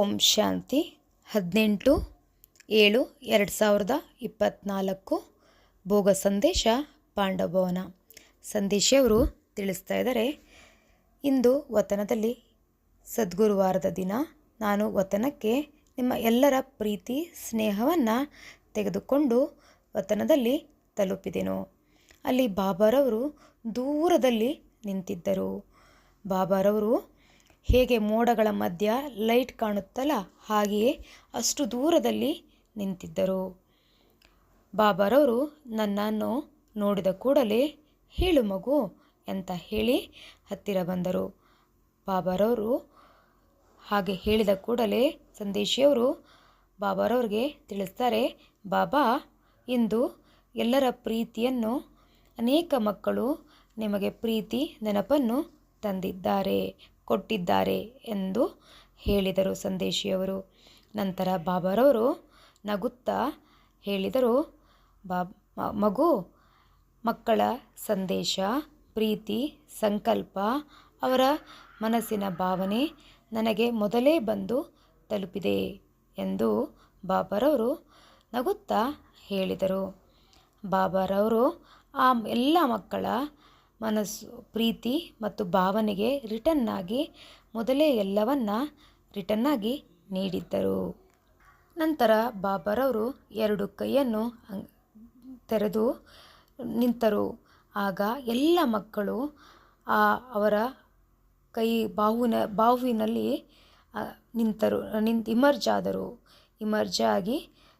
ಓಂ ಶಾಂತಿ ಹದಿನೆಂಟು ಏಳು ಎರಡು ಸಾವಿರದ ಇಪ್ಪತ್ತ್ನಾಲ್ಕು ಭೋಗ ಸಂದೇಶ ಪಾಂಡವಭವನ. ಸಂದೇಶಿಯವರು ತಿಳಿಸ್ತಾ ಇದ್ದಾರೆ, ಇಂದು ವತನದಲ್ಲಿ ಸದ್ಗುರುವಾರದ ದಿನ. ನಾನು ವತನಕ್ಕೆ ನಿಮ್ಮ ಎಲ್ಲರ ಪ್ರೀತಿ, ಸ್ನೇಹವನ್ನು ತೆಗೆದುಕೊಂಡು ವತನದಲ್ಲಿ ತಲುಪಿದೆನು. ಅಲ್ಲಿ ಬಾಬಾರವರು ದೂರದಲ್ಲಿ ನಿಂತಿದ್ದರು. ಬಾಬಾರವರು ಹೇಗೆ ಮೋಡಗಳ ಮಧ್ಯ ಲೈಟ್ ಕಾಣುತ್ತಲ್ಲ, ಹಾಗೆಯೇ ಅಷ್ಟು ದೂರದಲ್ಲಿ ನಿಂತಿದ್ದರು. ಬಾಬಾರವರು, ನನ್ನನ್ನು ನೋಡಿದ ಕೂಡಲೇ ಹೇಳು ಮಗು ಅಂತ ಹೇಳಿ ಹತ್ತಿರ ಬಂದರು. ಬಾಬಾರವರು ಹಾಗೆ ಹೇಳಿದ ಕೂಡಲೇ ಸಂದೇಶಿಯವರು ಬಾಬಾರವ್ರಿಗೆ ತಿಳಿಸ್ತಾರೆ, ಬಾಬಾ, ಇಂದು ಎಲ್ಲರ ಪ್ರೀತಿಯನ್ನು ಅನೇಕ ಮಕ್ಕಳು ನಿಮಗೆ ಪ್ರೀತಿ ನೆನಪನ್ನು ತಂದಿದ್ದಾರೆ. ಕೊಟ್ಟಿದ್ದಾರೆ ಎಂದು ಹೇಳಿದರು ಸಂದೇಶಿಯವರು. ನಂತರ ಬಾಬಾರವರು ನಗುತ್ತಾ ಹೇಳಿದರು ಬಾ ಮಗು, ಮಕ್ಕಳ ಸಂದೇಶ, ಪ್ರೀತಿ, ಸಂಕಲ್ಪ, ಅವರ ಮನಸ್ಸಿನ ಭಾವನೆ ನನಗೆ ಮೊದಲೇ ಬಂದು ತಲುಪಿದೆ ಎಂದು ಬಾಬಾರವರು ನಗುತ್ತಾ ಹೇಳಿದರು. ಬಾಬಾರವರು, ಆ ಎಲ್ಲ ಮಕ್ಕಳ ಮನಸ್ಸು, ಪ್ರೀತಿ ಮತ್ತು ಭಾವನೆಗೆ ರಿಟನ್ನಾಗಿ ಮೊದಲೇ ಎಲ್ಲವನ್ನ ರಿಟನ್ನಾಗಿ ನೀಡಿದ್ದರು. ನಂತರ ಬಾಬಾರವರು ಎರಡು ಕೈಯನ್ನು ತೆರೆದು ನಿಂತರು. ಆಗ ಎಲ್ಲ ಮಕ್ಕಳು ಆ ಅವರ ಕೈ ಬಾಹುವಿನ ಬಾಹುವಿನಲ್ಲಿ ನಿಂತರು, ನಿಂತ ಇಮರ್ಜ್ ಆದರು. ಇಮರ್ಜ್ ಆಗಿ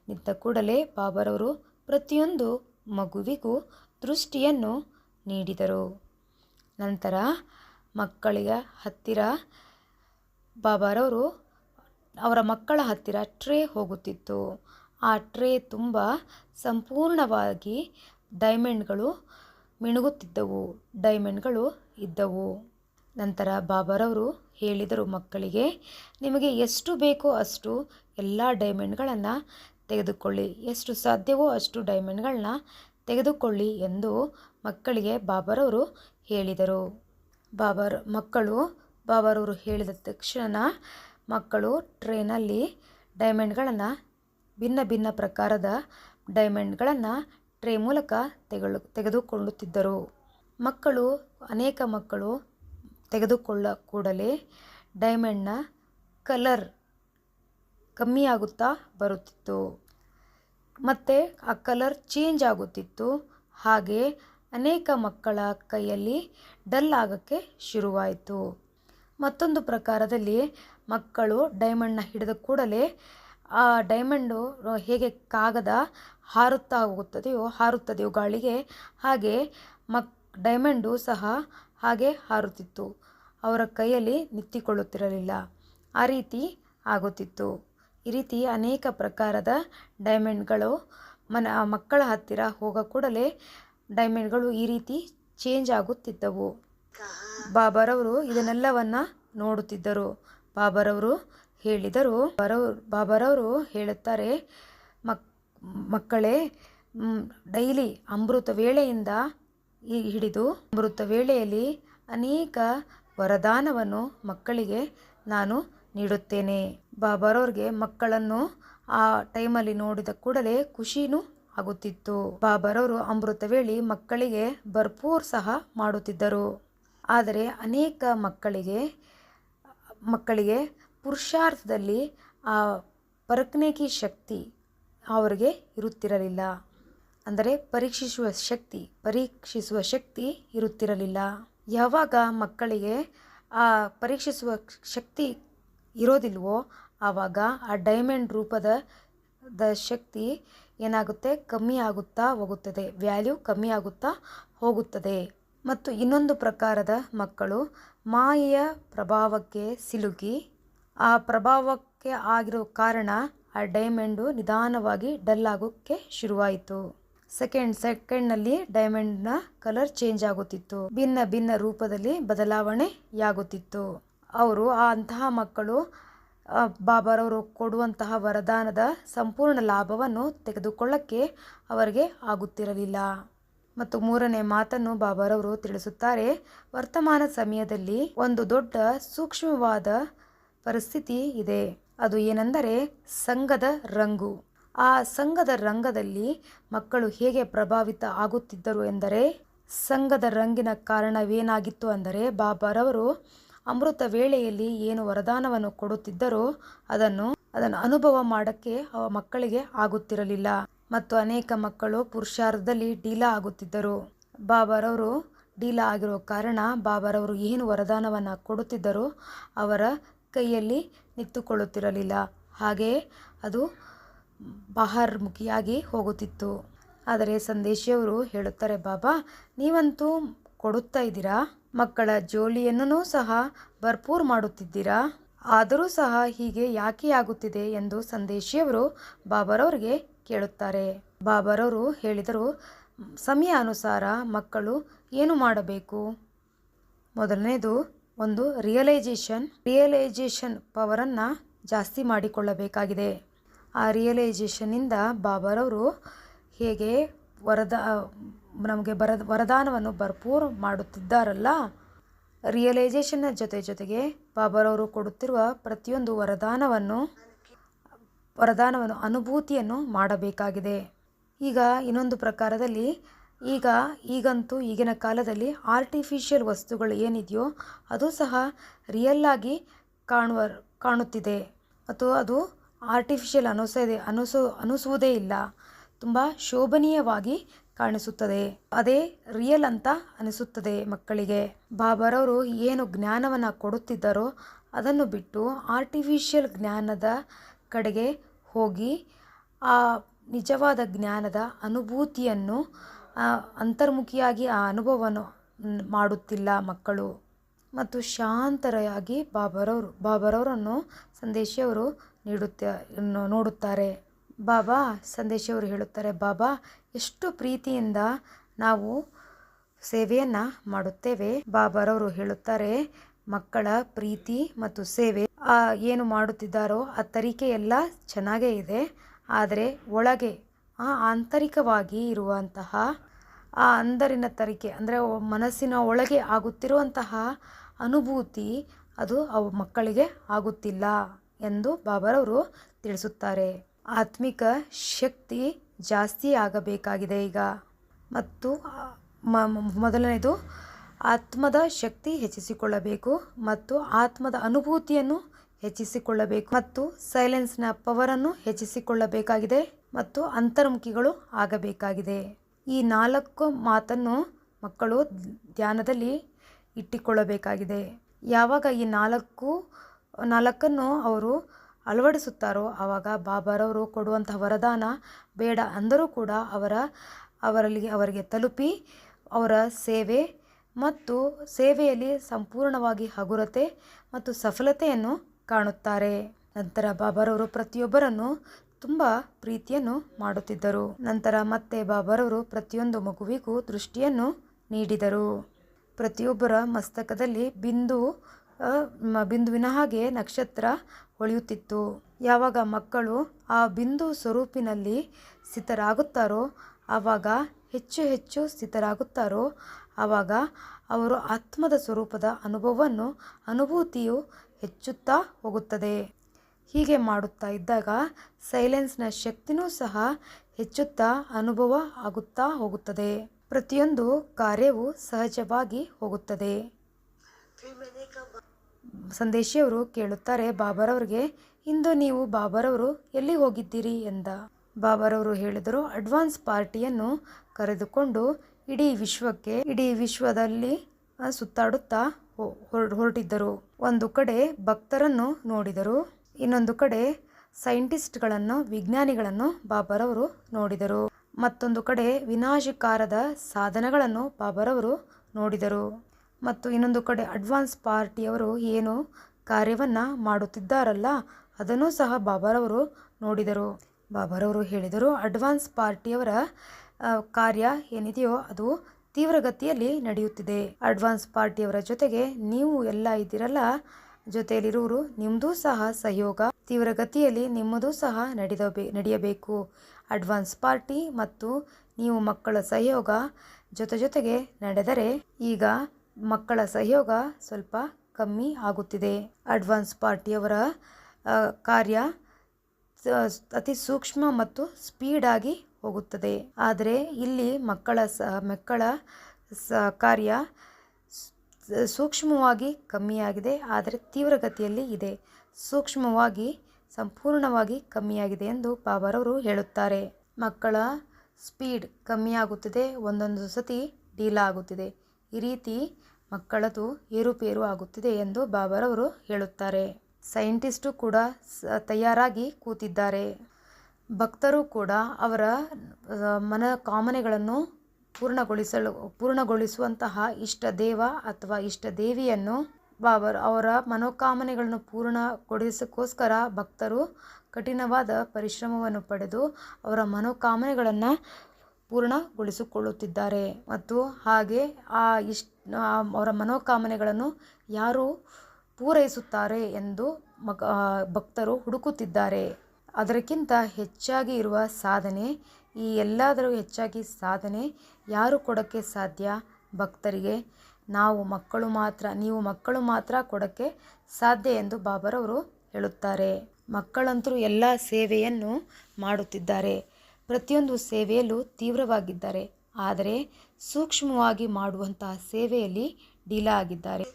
ನಿಂತ ಕೂಡಲೇ ಬಾಬಾರವರು ಪ್ರತಿಯೊಂದು ಮಗುವಿಗೂ ದೃಷ್ಟಿಯನ್ನು ನೀಡಿದರು. ನಂತರ ಮಕ್ಕಳಿಗೆ ಹತ್ತಿರ ಬಾಬಾರವರು ಅವರ ಮಕ್ಕಳ ಹತ್ತಿರ ಟ್ರೇ ಹೋಗುತ್ತಿತ್ತು. ಆ ಟ್ರೇ ತುಂಬ ಸಂಪೂರ್ಣವಾಗಿ ಡೈಮಂಡ್ಗಳು ಮಿಣುಗುತ್ತಿದ್ದವು ಡೈಮಂಡ್ಗಳು ಇದ್ದವು. ನಂತರ ಬಾಬಾರವರು ಹೇಳಿದರು, ಮಕ್ಕಳಿಗೆ ನಿಮಗೆ ಎಷ್ಟು ಬೇಕೋ ಅಷ್ಟು ಎಲ್ಲ ಡೈಮಂಡ್ಗಳನ್ನು ತೆಗೆದುಕೊಳ್ಳಿ, ಎಷ್ಟು ಸಾಧ್ಯವೋ ಅಷ್ಟು ಡೈಮಂಡ್ಗಳನ್ನ ತೆಗೆದುಕೊಳ್ಳಿ ಎಂದು ಮಕ್ಕಳಿಗೆ ಬಾಬರವರು ಹೇಳಿದರು. ಬಾಬರ್, ಮಕ್ಕಳು ಬಾಬರವರು ಹೇಳಿದ ತಕ್ಷಣ ಮಕ್ಕಳು ಟ್ರೇನಲ್ಲಿ ಡೈಮಂಡ್ಗಳನ್ನು, ಭಿನ್ನ ಭಿನ್ನ ಪ್ರಕಾರದ ಡೈಮಂಡ್ಗಳನ್ನು ಟ್ರೇ ಮೂಲಕ ತೆಗಳು, ತೆಗೆದುಕೊಳ್ಳುತ್ತಿದ್ದರು. ಮಕ್ಕಳು, ಅನೇಕ ಮಕ್ಕಳು ತೆಗೆದುಕೊಳ್ಳ ಕೂಡಲೇ ಡೈಮಂಡ್ನ ಕಲರ್ ಕಮ್ಮಿಯಾಗುತ್ತಾ ಬರುತ್ತಿತ್ತು. ಮತ್ತು ಆ ಕಲರ್ ಚೇಂಜ್ ಆಗುತ್ತಿತ್ತು. ಹಾಗೆ ಅನೇಕ ಮಕ್ಕಳ ಕೈಯಲ್ಲಿ ಡಲ್ ಆಗೋಕ್ಕೆ ಶುರುವಾಯಿತು. ಮತ್ತೊಂದು ಪ್ರಕಾರದಲ್ಲಿ ಮಕ್ಕಳು ಡೈಮಂಡ್ನ ಹಿಡಿದ ಕೂಡಲೇ ಆ ಡೈಮಂಡು ಹೇಗೆ ಕಾಗದ ಹಾರುತ್ತಾ ಹೋಗುತ್ತದೆಯೋ ಹಾರುತ್ತದೆಯೋ ಗಾಳಿಗೆ ಹಾಗೆ ಮಕ್ ಡೈಮಂಡು ಸಹ ಹಾಗೆ ಹಾರುತ್ತಿತ್ತು. ಅವರ ಕೈಯಲ್ಲಿ ನಿಂತಿಕೊಳ್ಳುತ್ತಿರಲಿಲ್ಲ. ಆ ರೀತಿ ಆಗುತ್ತಿತ್ತು. ಈ ರೀತಿ ಅನೇಕ ಪ್ರಕಾರದ ಡೈಮಂಡ್ಗಳು ಮನ, ಮಕ್ಕಳ ಹತ್ತಿರ ಹೋಗ ಕೂಡಲೇ ಡೈಮಂಡ್ಗಳು ಈ ರೀತಿ ಚೇಂಜ್ ಆಗುತ್ತಿದ್ದವು. ಬಾಬರವರು ಇದನ್ನೆಲ್ಲವನ್ನು ನೋಡುತ್ತಿದ್ದರು. ಬಾಬರವರು ಹೇಳಿದರು, ಬಾಬರವರು ಹೇಳುತ್ತಾರೆ, ಮಕ್, ಮಕ್ಕಳೇ ಡೈಲಿ ಅಮೃತ ವೇಳೆಯಿಂದ ಹಿಡಿದು ಅಮೃತ ವೇಳೆಯಲ್ಲಿ ಅನೇಕ ವರದಾನವನ್ನು ಮಕ್ಕಳಿಗೆ ನಾನು ನೀಡುತ್ತೇನೆ. ಬಾಬಾರವ್ರಿಗೆ ಮಕ್ಕಳನ್ನು ಆ ಟೈಮಲ್ಲಿ ನೋಡಿದ ಕೂಡಲೇ ಖುಷಿನೂ ಆಗುತ್ತಿತ್ತು. ಬಾಬರವರು ಅಮೃತ ವೇಳಿ ಮಕ್ಕಳಿಗೆ ಭರ್ಪೂರ್ ಸಹ ಮಾಡುತ್ತಿದ್ದರು. ಆದರೆ ಅನೇಕ ಮಕ್ಕಳಿಗೆ ಮಕ್ಕಳಿಗೆ ಪುರುಷಾರ್ಥದಲ್ಲಿ ಆ ಪರಕ್ನೇಕಿ ಶಕ್ತಿ ಅವರಿಗೆ ಇರುತ್ತಿರಲಿಲ್ಲ. ಅಂದರೆ ಪರೀಕ್ಷಿಸುವ ಶಕ್ತಿ ಪರೀಕ್ಷಿಸುವ ಶಕ್ತಿ ಇರುತ್ತಿರಲಿಲ್ಲ. ಯಾವಾಗ ಮಕ್ಕಳಿಗೆ ಆ ಪರೀಕ್ಷಿಸುವ ಶಕ್ತಿ ಇರೋದಿಲ್ವೋ ಆವಾಗ ಆ ಡೈಮಂಡ್ ರೂಪದ ದ ಶಕ್ತಿ ಏನಾಗುತ್ತೆ? ಕಮ್ಮಿ ಆಗುತ್ತಾ ಹೋಗುತ್ತದೆ. ವ್ಯಾಲ್ಯೂ ಕಮ್ಮಿ ಆಗುತ್ತಾ ಹೋಗುತ್ತದೆ. ಮತ್ತು ಇನ್ನೊಂದು ಪ್ರಕಾರದ ಮಕ್ಕಳು ಮಾಯೆಯ ಪ್ರಭಾವಕ್ಕೆ ಸಿಲುಕಿ, ಆ ಪ್ರಭಾವಕ್ಕೆ ಆಗಿರೋ ಕಾರಣ ಆ ಡೈಮಂಡು ನಿಧಾನವಾಗಿ ಡಲ್ ಆಗೋಕ್ಕೆ ಶುರುವಾಯಿತು. ಸೆಕೆಂಡ್ ಸೆಕೆಂಡ್ನಲ್ಲಿ ಡೈಮಂಡ್ನ ಕಲರ್ ಚೇಂಜ್ ಆಗುತ್ತಿತ್ತು. ಭಿನ್ನ ಭಿನ್ನ ರೂಪದಲ್ಲಿ ಬದಲಾವಣೆಯಾಗುತ್ತಿತ್ತು. ಅವರು ಆ ಅಂತಹ ಮಕ್ಕಳು ಬಾಬಾರವರು ಕೊಡುವಂತಹ ವರದಾನದ ಸಂಪೂರ್ಣ ಲಾಭವನ್ನು ತೆಗೆದುಕೊಳ್ಳಕ್ಕೆ ಅವರಿಗೆ ಆಗುತ್ತಿರಲಿಲ್ಲ. ಮತ್ತು ಮೂರನೇ ಮಾತನ್ನು ಬಾಬಾರವರು ತಿಳಿಸುತ್ತಾರೆ. ವರ್ತಮಾನ ಸಮಯದಲ್ಲಿ ಒಂದು ದೊಡ್ಡ ಸೂಕ್ಷ್ಮವಾದ ಪರಿಸ್ಥಿತಿ ಇದೆ. ಅದು ಏನೆಂದರೆ ಸಂಘದ ರಂಗು. ಆ ಸಂಘದ ರಂಗದಲ್ಲಿ ಮಕ್ಕಳು ಹೇಗೆ ಪ್ರಭಾವಿತ ಆಗುತ್ತಿದ್ದರು ಎಂದರೆ, ಸಂಘದ ರಂಗಿನ ಕಾರಣವೇನಾಗಿತ್ತು ಅಂದರೆ, ಬಾಬಾರವರು ಅಮೃತ ವೇಳೆಯಲ್ಲಿ ಏನು ವರದಾನವನ್ನು ಕೊಡುತ್ತಿದ್ದರೋ ಅದನ್ನು ಅದನ್ನು ಅನುಭವ ಮಾಡಕ್ಕೆ ಮಕ್ಕಳಿಗೆ ಆಗುತ್ತಿರಲಿಲ್ಲ. ಮತ್ತು ಅನೇಕ ಮಕ್ಕಳು ಪುರುಷಾರ್ಥದಲ್ಲಿ ಡೀಲಾ ಆಗುತ್ತಿದ್ದರು. ಬಾಬಾರವರು ಡೀಲಾ ಆಗಿರೋ ಕಾರಣ ಬಾಬಾರವರು ಏನು ವರದಾನವನ್ನು ಕೊಡುತ್ತಿದ್ದರೋ ಅವರ ಕೈಯಲ್ಲಿ ನಿಂತುಕೊಳ್ಳುತ್ತಿರಲಿಲ್ಲ. ಹಾಗೆಯೇ ಅದು ಬಹಿರ್ಮುಖಿಯಾಗಿ ಹೋಗುತ್ತಿತ್ತು. ಆದರೆ ಸಂದೇಶಿಯವರು ಹೇಳುತ್ತಾರೆ, ಬಾಬಾ, ನೀವಂತೂ ಕೊಡುತ್ತಾ ಇದ್ದೀರಾ? ಮಕ್ಕಳ ಜೋಲಿಯನ್ನು ಸಹ ಭರ್ಪೂರ್ ಮಾಡುತ್ತಿದ್ದೀರಾ? ಆದರೂ ಸಹ ಹೀಗೆ ಯಾಕೆ ಆಗುತ್ತಿದೆ ಎಂದು ಸಂದೇಶಿಯವರು ಬಾಬರವರಿಗೆ ಕೇಳುತ್ತಾರೆ. ಬಾಬರವರು ಹೇಳಿದರು ಸಮಯ ಅನುಸಾರ ಮಕ್ಕಳು ಏನು ಮಾಡಬೇಕು? ಮೊದಲನೇದು ಒಂದು ರಿಯಲೈಜೇಷನ್ ರಿಯಲೈಜೇಷನ್ ಪವರನ್ನು ಜಾಸ್ತಿ ಮಾಡಿಕೊಳ್ಳಬೇಕಾಗಿದೆ. ಆ ರಿಯಲೈಜೇಷನ್ನಿಂದ ಬಾಬರವರು ಹೇಗೆ ವರದ ನಮಗೆ ಬರ ವರದಾನವನ್ನು ಭರ್ಪೂರ್ ಮಾಡುತ್ತಿದ್ದಾರಲ್ಲ? ರಿಯಲೈಸೇಷನ್ನ ಜೊತೆ ಜೊತೆಗೆ ಬಾಬಾರವರು ಕೊಡುತ್ತಿರುವ ಪ್ರತಿಯೊಂದು ವರದಾನವನ್ನು ವರದಾನವನ್ನು ಅನುಭೂತಿಯನ್ನು ಮಾಡಬೇಕಾಗಿದೆ. ಈಗ ಇನ್ನೊಂದು ಪ್ರಕಾರದಲ್ಲಿ, ಈಗ, ಈಗಂತೂ ಈಗಿನ ಕಾಲದಲ್ಲಿ ಆರ್ಟಿಫಿಷಿಯಲ್ ವಸ್ತುಗಳು ಏನಿದೆಯೋ ಅದು ಸಹ ರಿಯಲ್ ಆಗಿ ಕಾಣುವ, ಕಾಣುತ್ತಿದೆ. ಮತ್ತು ಅದು ಆರ್ಟಿಫಿಷಿಯಲ್ ಅನಿಸೋದೇ ಅನಿಸು, ಅನಿಸುವುದೇ ಇಲ್ಲ. ತುಂಬ ಶೋಭನೀಯವಾಗಿ ಕಾಣಿಸುತ್ತದೆ. ಅದೇ ರಿಯಲ್ ಅಂತ ಅನಿಸುತ್ತದೆ ಮಕ್ಕಳಿಗೆ. ಬಾಬಾರವರು ಏನು ಜ್ಞಾನವನ್ನು ಕೊಡುತ್ತಿದ್ದಾರೋ ಅದನ್ನು ಬಿಟ್ಟು ಆರ್ಟಿಫಿಷಿಯಲ್ ಜ್ಞಾನದ ಕಡೆಗೆ ಹೋಗಿ ಆ ನಿಜವಾದ ಜ್ಞಾನದ ಅನುಭೂತಿಯನ್ನು ಅಂತರ್ಮುಖಿಯಾಗಿ ಆ ಅನುಭವವನ್ನು ಮಾಡುತ್ತಿಲ್ಲ ಮಕ್ಕಳು. ಮತ್ತು ಶಾಂತರಾಗಿ ಬಾಬರವರು, ಬಾಬರವರನ್ನು ಸಂದೇಶಿಯವರು ನೀಡುತ್ತ ನೋಡುತ್ತಾರೆ. ಬಾಬಾ ಸಂದೇಶಿಯವರು ಹೇಳುತ್ತಾರೆ, ಬಾಬಾ, ಎಷ್ಟು ಪ್ರೀತಿಯಿಂದ ನಾವು ಸೇವೆಯನ್ನು ಮಾಡುತ್ತೇವೆ. ಬಾಬಾರವರು ಹೇಳುತ್ತಾರೆ, ಮಕ್ಕಳ ಪ್ರೀತಿ ಮತ್ತು ಸೇವೆ ಏನು ಮಾಡುತ್ತಿದ್ದಾರೋ ಆ ತರಿಕೆ ಎಲ್ಲ ಚೆನ್ನಾಗೇ ಇದೆ, ಆದರೆ ಒಳಗೆ ಆ ಆಂತರಿಕವಾಗಿ ಇರುವಂತಹ ಆ ಅಂದರಿನ ತರಿಕೆ, ಅಂದರೆ ಮನಸ್ಸಿನ ಒಳಗೆ ಆಗುತ್ತಿರುವಂತಹ ಅನುಭೂತಿ ಅದು ಅವು ಮಕ್ಕಳಿಗೆ ಆಗುತ್ತಿಲ್ಲ ಎಂದು ಬಾಬಾರವರು ತಿಳಿಸುತ್ತಾರೆ. ಆತ್ಮಿಕ ಶಕ್ತಿ ಜಾಸ್ತಿ ಆಗಬೇಕಾಗಿದೆ ಈಗ. ಮತ್ತು ಮೊದಲನೇದು, ಆತ್ಮದ ಶಕ್ತಿ ಹೆಚ್ಚಿಸಿಕೊಳ್ಳಬೇಕು ಮತ್ತು ಆತ್ಮದ ಅನುಭೂತಿಯನ್ನು ಹೆಚ್ಚಿಸಿಕೊಳ್ಳಬೇಕು ಮತ್ತು ಸೈಲೆನ್ಸ್ನ ಪವರನ್ನು ಹೆಚ್ಚಿಸಿಕೊಳ್ಳಬೇಕಾಗಿದೆ ಮತ್ತು ಅಂತರ್ಮುಖಿಗಳು ಆಗಬೇಕಾಗಿದೆ. ಈ ನಾಲ್ಕು ಮಾತನ್ನು ಮಕ್ಕಳು ಧ್ಯಾನದಲ್ಲಿ ಇಟ್ಟುಕೊಳ್ಳಬೇಕಾಗಿದೆ. ಯಾವಾಗ ಈ ನಾಲ್ಕು, ನಾಲ್ಕನ್ನು ಅವರು ಅಳವಡಿಸುತ್ತಾರೋ ಆವಾಗ ಬಾಬಾರವರು ಕೊಡುವಂತಹ ವರದಾನ ಬೇಡ ಅಂದರೂ ಕೂಡ ಅವರ, ಅವರಲ್ಲಿ ಅವರಿಗೆ ತಲುಪಿ ಅವರ ಸೇವೆ ಮತ್ತು ಸೇವೆಯಲ್ಲಿ ಸಂಪೂರ್ಣವಾಗಿ ಹಗುರತೆ ಮತ್ತು ಸಫಲತೆಯನ್ನು ಕಾಣುತ್ತಾರೆ. ನಂತರ ಬಾಬಾರವರು ಪ್ರತಿಯೊಬ್ಬರನ್ನು ತುಂಬ ಪ್ರೀತಿಯನ್ನು ಮಾಡುತ್ತಿದ್ದರು. ನಂತರ ಮತ್ತೆ ಬಾಬಾರವರು ಪ್ರತಿಯೊಂದು ಮಗುವಿಗೂ ದೃಷ್ಟಿಯನ್ನು ನೀಡಿದರು. ಪ್ರತಿಯೊಬ್ಬರ ಮಸ್ತಕದಲ್ಲಿ ಬಿಂದು ಬಿಂದುವಿನ ಹಾಗೆ ನಕ್ಷತ್ರ ಹೊಳೆಯುತ್ತಿತ್ತು. ಯಾವಾಗ ಮಕ್ಕಳು ಆ ಬಿಂದು ಸ್ವರೂಪಿನಲ್ಲಿ ಸ್ಥಿತರಾಗುತ್ತಾರೋ, ಆವಾಗ ಹೆಚ್ಚು ಹೆಚ್ಚು ಸ್ಥಿತರಾಗುತ್ತಾರೋ, ಆವಾಗ ಅವರು ಆತ್ಮದ ಸ್ವರೂಪದ ಅನುಭವವನ್ನು, ಅನುಭೂತಿಯು ಹೆಚ್ಚುತ್ತಾ ಹೋಗುತ್ತದೆ. ಹೀಗೆ ಮಾಡುತ್ತಾ ಇದ್ದಾಗ ಸೈಲೆನ್ಸ್ನ ಶಕ್ತಿನೂ ಸಹ ಹೆಚ್ಚುತ್ತಾ ಅನುಭವ ಆಗುತ್ತಾ ಹೋಗುತ್ತದೆ. ಪ್ರತಿಯೊಂದು ಕಾರ್ಯವು ಸಹಜವಾಗಿ ಹೋಗುತ್ತದೆ. ಸಂದೇಶಿಯವರು ಕೇಳುತ್ತಾರೆ, ಬಾಬಾರವರಿಗೆ, ಇಂದು ನೀವು ಬಾಬರವರು ಎಲ್ಲಿ ಹೋಗಿದ್ದೀರಿ? ಎಂದ. ಬಾಬರವರು ಹೇಳಿದರು, ಅಡ್ವಾನ್ಸ್ ಪಾರ್ಟಿಯನ್ನು ಕರೆದುಕೊಂಡು ಇಡೀ ವಿಶ್ವಕ್ಕೆ, ಇಡೀ ವಿಶ್ವದಲ್ಲಿ ಸುತ್ತಾಡುತ್ತಾ ಹೊರಟಿದ್ದರು. ಒಂದು ಕಡೆ ಭಕ್ತರನ್ನು ನೋಡಿದರು, ಇನ್ನೊಂದು ಕಡೆ ಸೈಂಟಿಸ್ಟ್ಗಳನ್ನು, ವಿಜ್ಞಾನಿಗಳನ್ನು ಬಾಬರವರು ನೋಡಿದರು. ಮತ್ತೊಂದು ಕಡೆ ವಿನಾಶಕಾರದ ಸಾಧನಗಳನ್ನು ಬಾಬರವರು ನೋಡಿದರು. ಮತ್ತು ಇನ್ನೊಂದು ಕಡೆ ಅಡ್ವಾನ್ಸ್ ಪಾರ್ಟಿಯವರು ಏನು ಕಾರ್ಯವನ್ನು ಮಾಡುತ್ತಿದ್ದಾರಲ್ಲ, ಅದನ್ನು ಸಹ ಬಾಬಾರವರು ನೋಡಿದರು. ಬಾಬಾರವರು ಹೇಳಿದರು, ಅಡ್ವಾನ್ಸ್ ಪಾರ್ಟಿಯವರ ಕಾರ್ಯ ಏನಿದೆಯೋ ಅದು ತೀವ್ರಗತಿಯಲ್ಲಿ ನಡೆಯುತ್ತಿದೆ. ಅಡ್ವಾನ್ಸ್ ಪಾರ್ಟಿಯವರ ಜೊತೆಗೆ ನೀವು ಎಲ್ಲ ಇದ್ದೀರಲ್ಲ ಜೊತೆಯಲ್ಲಿರುವರು ನಿಮ್ಮದೂ ಸಹ ಸಹಯೋಗ, ತೀವ್ರಗತಿಯಲ್ಲಿ ನಿಮ್ಮದೂ ಸಹ ನಡೆದಬೇ ನಡೆಯಬೇಕು. ಅಡ್ವಾನ್ಸ್ ಪಾರ್ಟಿ ಮತ್ತು ನೀವು ಮಕ್ಕಳ ಸಹಯೋಗ ಜೊತೆ ಜೊತೆಗೆ ನಡೆದರೆ ಈಗ ಮಕ್ಕಳ ಸಹಯೋಗ ಸ್ವಲ್ಪ ಕಮ್ಮಿ ಆಗುತ್ತಿದೆ. ಅಡ್ವಾನ್ಸ್ ಪಾರ್ಟಿಯವರ ಕಾರ್ಯ ಅತಿ ಸೂಕ್ಷ್ಮ ಮತ್ತು ಸ್ಪೀಡಾಗಿ ಹೋಗುತ್ತದೆ. ಆದರೆ ಇಲ್ಲಿ ಮಕ್ಕಳ ಸ ಮಕ್ಕಳ ಸ, ಕಾರ್ಯ ಸೂಕ್ಷ್ಮವಾಗಿ ಕಮ್ಮಿಯಾಗಿದೆ, ಆದರೆ ತೀವ್ರಗತಿಯಲ್ಲಿ ಇದೆ. ಸೂಕ್ಷ್ಮವಾಗಿ, ಸಂಪೂರ್ಣವಾಗಿ ಕಮ್ಮಿಯಾಗಿದೆ ಎಂದು ಬಾಬಾರವರು ಹೇಳುತ್ತಾರೆ. ಮಕ್ಕಳ ಸ್ಪೀಡ್ ಕಮ್ಮಿಯಾಗುತ್ತಿದೆ, ಒಂದೊಂದು ಸತಿ ಡೀಲ ಆಗುತ್ತಿದೆ. ಈ ರೀತಿ ಮಕ್ಕಳದು ಏರುಪೇರು ಆಗುತ್ತಿದೆ ಎಂದು ಬಾಬಾರವರು ಹೇಳುತ್ತಾರೆ. ಸೈಂಟಿಸ್ಟು ಕೂಡ ತಯಾರಾಗಿ ಕೂತಿದ್ದಾರೆ. ಭಕ್ತರು ಕೂಡ ಅವರ ಮನ ಕಾಮನೆಗಳನ್ನು ಪೂರ್ಣಗೊಳಿಸಲು ಪೂರ್ಣಗೊಳಿಸುವಂತಹ ಇಷ್ಟ ದೇವ ಅಥವಾ ಇಷ್ಟ ದೇವಿಯನ್ನು ಬಾಬರ್ ಅವರ ಮನೋಕಾಮನೆಗಳನ್ನು ಪೂರ್ಣಗೊಳಿಸೋಕ್ಕೋಸ್ಕರ ಭಕ್ತರು ಕಠಿಣವಾದ ಪರಿಶ್ರಮವನ್ನು ಪಡೆದು ಅವರ ಮನೋಕಾಮನೆಗಳನ್ನು ಪೂರ್ಣಗೊಳಿಸಿಕೊಳ್ಳುತ್ತಿದ್ದಾರೆ. ಮತ್ತು ಹಾಗೆ ಆ ಇಷ್ಟ ಅವರ ಮನೋಕಾಮನೆಗಳನ್ನು ಯಾರು ಪೂರೈಸುತ್ತಾರೆ ಎಂದು ಮಗ ಭಕ್ತರು ಹುಡುಕುತ್ತಿದ್ದಾರೆ. ಅದಕ್ಕಿಂತ ಹೆಚ್ಚಾಗಿ ಇರುವ ಸಾಧನೆ, ಈ ಎಲ್ಲಾದರೂ ಹೆಚ್ಚಾಗಿ ಸಾಧನೆ ಯಾರು ಕೊಡೋಕ್ಕೆ ಸಾಧ್ಯ? ಭಕ್ತರಿಗೆ, ನಾವು ಮಕ್ಕಳು ಮಾತ್ರ, ನೀವು ಮಕ್ಕಳು ಮಾತ್ರ ಕೊಡೋಕ್ಕೆ ಸಾಧ್ಯ ಎಂದು ಬಾಬರವರು ಹೇಳುತ್ತಾರೆ. ಮಕ್ಕಳಂತರೂ ಎಲ್ಲ ಸೇವೆಯನ್ನು ಮಾಡುತ್ತಿದ್ದಾರೆ. ಪ್ರತಿಯೊಂದು ಸೇವೆಯಲ್ಲೂ ತೀವ್ರವಾಗಿದ್ದಾರೆ. ಆದರೆ ಸೂಕ್ಷ್ಮವಾಗಿ ಮಾಡುವಂತಹ ಸೇವೆಯಲ್ಲಿ ಡೀಲ ಆಗಿದ್ದಾರೆ.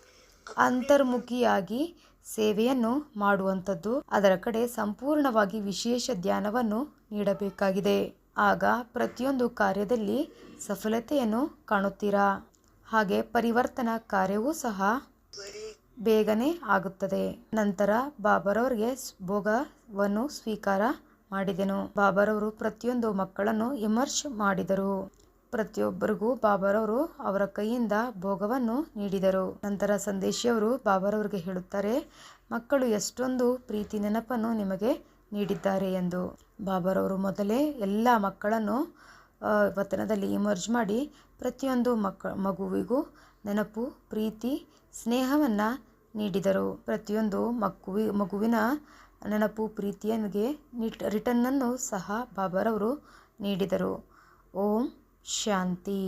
ಅಂತರ್ಮುಖಿಯಾಗಿ ಸೇವೆಯನ್ನು ಮಾಡುವಂಥದ್ದು ಅದರ ಕಡೆ ಸಂಪೂರ್ಣವಾಗಿ ವಿಶೇಷ ಧ್ಯಾನವನ್ನು ನೀಡಬೇಕಾಗಿದೆ. ಆಗ ಪ್ರತಿಯೊಂದು ಕಾರ್ಯದಲ್ಲಿ ಸಫಲತೆಯನ್ನು ಕಾಣುತ್ತೀರಾ? ಹಾಗೆ ಪರಿವರ್ತನಾ ಕಾರ್ಯವೂ ಸಹ ಬೇಗನೆ ಆಗುತ್ತದೆ. ನಂತರ ಬಾಬರವರಿಗೆ ಭೋಗವನ್ನು ಸ್ವೀಕಾರ ಮಾಡಿದೆನು. ಬಾಬರವರು ಪ್ರತಿಯೊಂದು ಮಕ್ಕಳನ್ನು ವಿಮರ್ಶ್ ಮಾಡಿದರು. ಪ್ರತಿಯೊಬ್ಬರಿಗೂ ಬಾಬರವರು ಅವರ ಕೈಯಿಂದ ಭೋಗವನ್ನು ನೀಡಿದರು. ನಂತರ ಸಂದೇಶಿಯವರು ಬಾಬರವರಿಗೆ ಹೇಳುತ್ತಾರೆ, ಮಕ್ಕಳು ಎಷ್ಟೊಂದು ಪ್ರೀತಿ ನೆನಪನ್ನು ನಿಮಗೆ ನೀಡಿದ್ದಾರೆ ಎಂದು. ಬಾಬರವರು ಮೊದಲೇ ಎಲ್ಲ ಮಕ್ಕಳನ್ನು ವತನದಲ್ಲಿ ಇಮರ್ಜ್ ಮಾಡಿ ಪ್ರತಿಯೊಂದು ಮಕ್ಕ, ಮಗುವಿಗೂ ನೆನಪು, ಪ್ರೀತಿ, ಸ್ನೇಹವನ್ನು ನೀಡಿದರು. ಪ್ರತಿಯೊಂದು ಮಕ್ಕುವಿ, ಮಗುವಿನ ನೆನಪು ಪ್ರೀತಿಯನಿಗೆ ನಿಟ್ ರಿಟರ್ನನ್ನು ಸಹ ಬಾಬರವರು ನೀಡಿದರು. ಓಂ ಶಾಂತಿ.